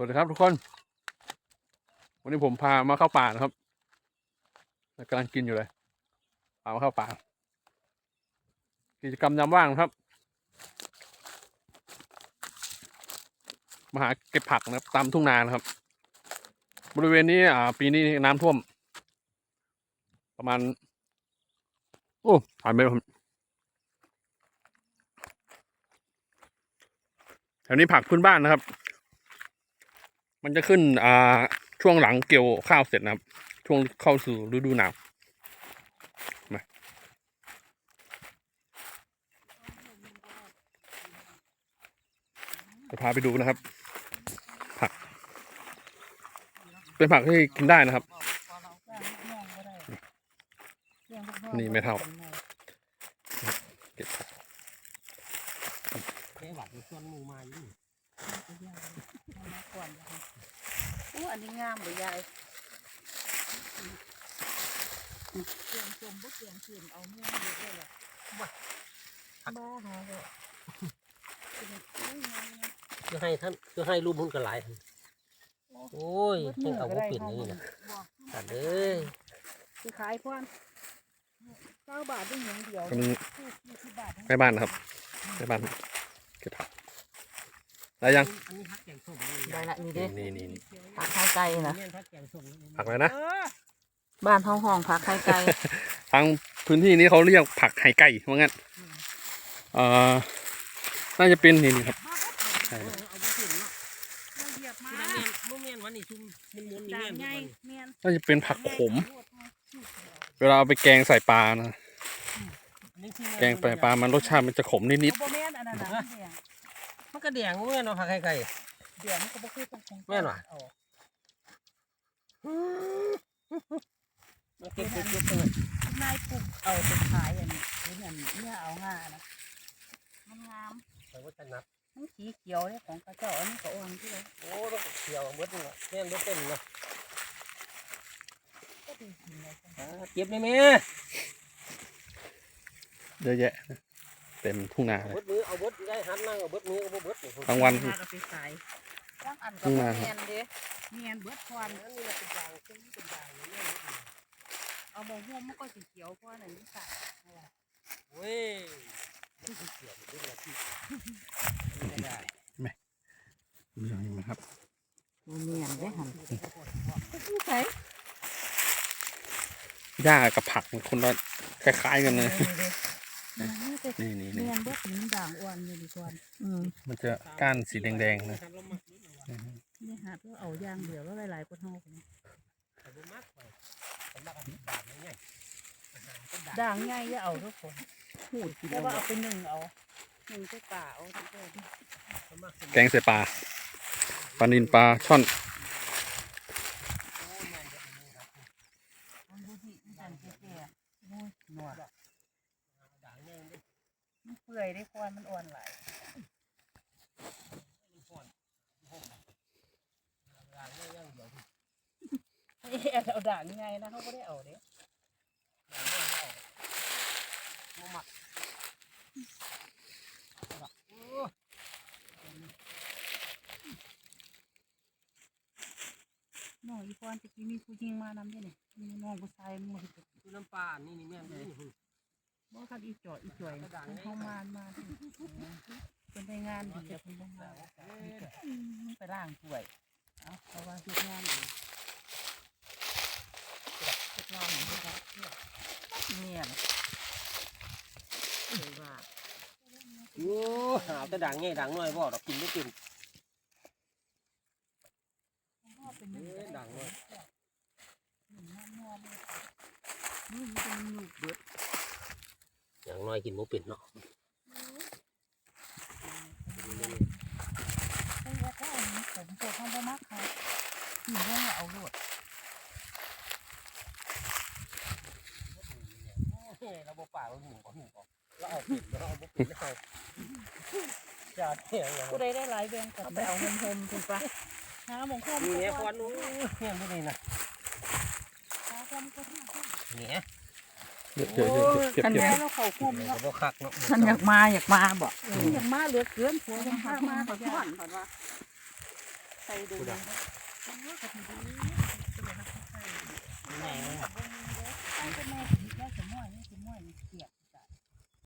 สวัสดีครับทุกคน วันนี้ผมพามาเข้าป่านะครับกำลังกินอยู่เลยพามาเข้าป่า กิจกรรมยามว่างครับ มาหาเก็บผักนะครับตามทุ่งนานะครับ บริเวณนี้อ่าปีนี้น้ำท่วม ประมาณ โอ้ผ่านไปแล้วแถวนี้ผักพื้นบ้านนะครับ มันจะขึ้นอ่าช่วงหลังเกี่ยวข้าวเสร็จนะครับ ช่วงเข้าสู่ฤดูหนาวมาจะพาไปดูนะครับ ผัก เป็นผักที่กินได้นะครับ นี่ไม่เท่าเก็บผัก แค่หวัดส่วนหมูมาอยู่โอ้อันนี้งามเลยยายเกียงจมบ่เกียงเกียงเอาเนื้อเยอะเลยแหละบ้าบ้าหาเลยโอ้ยงามนะจะให้ท่านจะให้รูปหุ้นกันหลายท่านโอ้ยเพิ่งเอาบ่เปลี่ยนนี่นะบอกตัดเอ้ยคือขายพอนเก้าบาทได้หนึ่งเดียวอันนี้ยี่สิบบาทแม่บ้านนะครับแม่บ้านเก็บผัก ได้ยังอันนี้พักแกงส้มได้ละนี่เด้นี่นี่นี่ผักไข่ไก่นะนี่พักแกงส้มผักอะไรนะบ้านท้องห้องผักไข่ไก่ทางพื้นที่นี้เขาเรียกผักไห่ไก่ว่างั้นเอ่อน่าจะเป็นนี่นี่ครับใช่เอาครับบ่เปลี่ยนเนาะเหยียบมาที่นั่นเนี่ยโมเมนวันนี้ซุ่มมันม้วนนี่ด่าแม่งนใหญ่ทุกวันเมียนน่าจะเป็นผักขม เวลาเอาไปแกงใส่ปลานะอันนี้คือแกงใส่ปลามันรสชาติมันจะขมนิดโบแม่นอันนั้นนะแดงมันก็แดงเมื่อเนาะผักไข่ไก่เดี๋ยวมันก็บ่คือตรงคงแม่นว่ะเอามันเก็บเก็บเก็บเออนายปลูกเอาไปขายอันนี้คืออันเนี่ยเอาง่านะมันงามแต่ว่าจะนับทั้งสีเขียวเนี่ยของกระเจ้าอันนี้ก็อ่อนที่เลยโอ้ต้องเกี่ยวเบิดนี่เนาะแม่นเบิดเต็มเนาะก็ดีจริงเลยอ่าเก็บได้ไหมๆเยอะแยะนะ เต็มทุ่งนาเลยเบิดมือเอาเบิดได้หันนั่งเอาเบิดมือเอาบ่เบิดนี่กลางวันเอาไปขายจ้างอันก็ข้างหบ่น้าแมนเด้เมียนเบิดควันอันนี้มันเป็นด่างเป็นเป็นด่างนี่เอาหมองห่วงมันก็สีเขียวเพราะอันนั้นใส่เว้ยมันคือเกี่ยวกับเรื่องที่ไม่ได้ดูอย่างนี้นะครับเมียนได้หันใส่หญ้ากับผักมันคนละคล้ายๆกันเลย นี่นี่เมีนี่ยนเบิดหินด่างอ้วนอยู่ดีส่วนอืมมันจะก้านสีแดงๆนะนี่หาเพื่อเอาย่างเดียวแล้วหลายๆคนเฮาคนนี้แต่บ่มักไปสำหรับอันบาทนี่ไงอาหารก็ด่างด่างใหญ่อย่าเอาทุกคนหูดแต่ว่าเอาไปหนึ่งเอาหนึ่งใส่ป่าเอาทุกคนสมัครสแกงใส่ปลาปลานินปลาช่อน มันดูสิมันสั่นแก่ๆโอ้ยหนวด ด่างแน่เลย มันเปื่อย ได้ควันมันอ่อนหลายด่างแน่ยังเดี๋ยวเอ้ยเอาด่างไงนะเขาก็ได้เอาเด้บ่มักโอ้น้องอีพรตะกี้มีผู้หญิงมานำด้วยนี่มีน้องผู้ชายมึงมาเฮ็ดคือน้ำปลานี่นี่แม่นเลย บ่คันอีจ่อยอีจ่อยเพิ่นเฮามานมาที่เป็นได้งานดีแต่เพิ่นบ่มาอืมไปล้างถ้วยเอาเพราะว่าเฮ็ดงานอยู่เฮ็ดงานอยู่เฮ็ดงานเนี่ยนะเอ้ยว่าโอ้หาแต่ด่างแง่ด่างน้อยบ่ดอกกินไม่กินเป็นเอ้ด่างน้อยนี่มันเป็นหนูเบิดอย่าง น้อยกินบ่เป็นเนาะไอ้ว่าถ้าอันนี้ผมปวดท้องบ่มักค่ะนี่เรื่องเอาโลดเฮ้ยเราบ่ป่าเราหูบ่หูบ่เราเอาเป็นเราเอาบ่เป็นเราจ้าเนี่ยอย่างผู้ใดได้หลายแบงก็ไปเอาเงินโฮมคุณปะหาหมองคมนี่เนี่ยควันโอ้เนี่ยไม่ได้นะหาคมก็หาคมเนี่ย เก็บเก็บเก็บท่านเก็บอยากเราเขาคุมเนาะบ่คักเนาะท่านอยากมาอยากมาบอกอยากมาเหลือเกินผัวของข้ามาเขาย้อนก่อนว่าใส่ดูใส่เป็นแม่สีแม่สมอยนี่สมอยเกียบ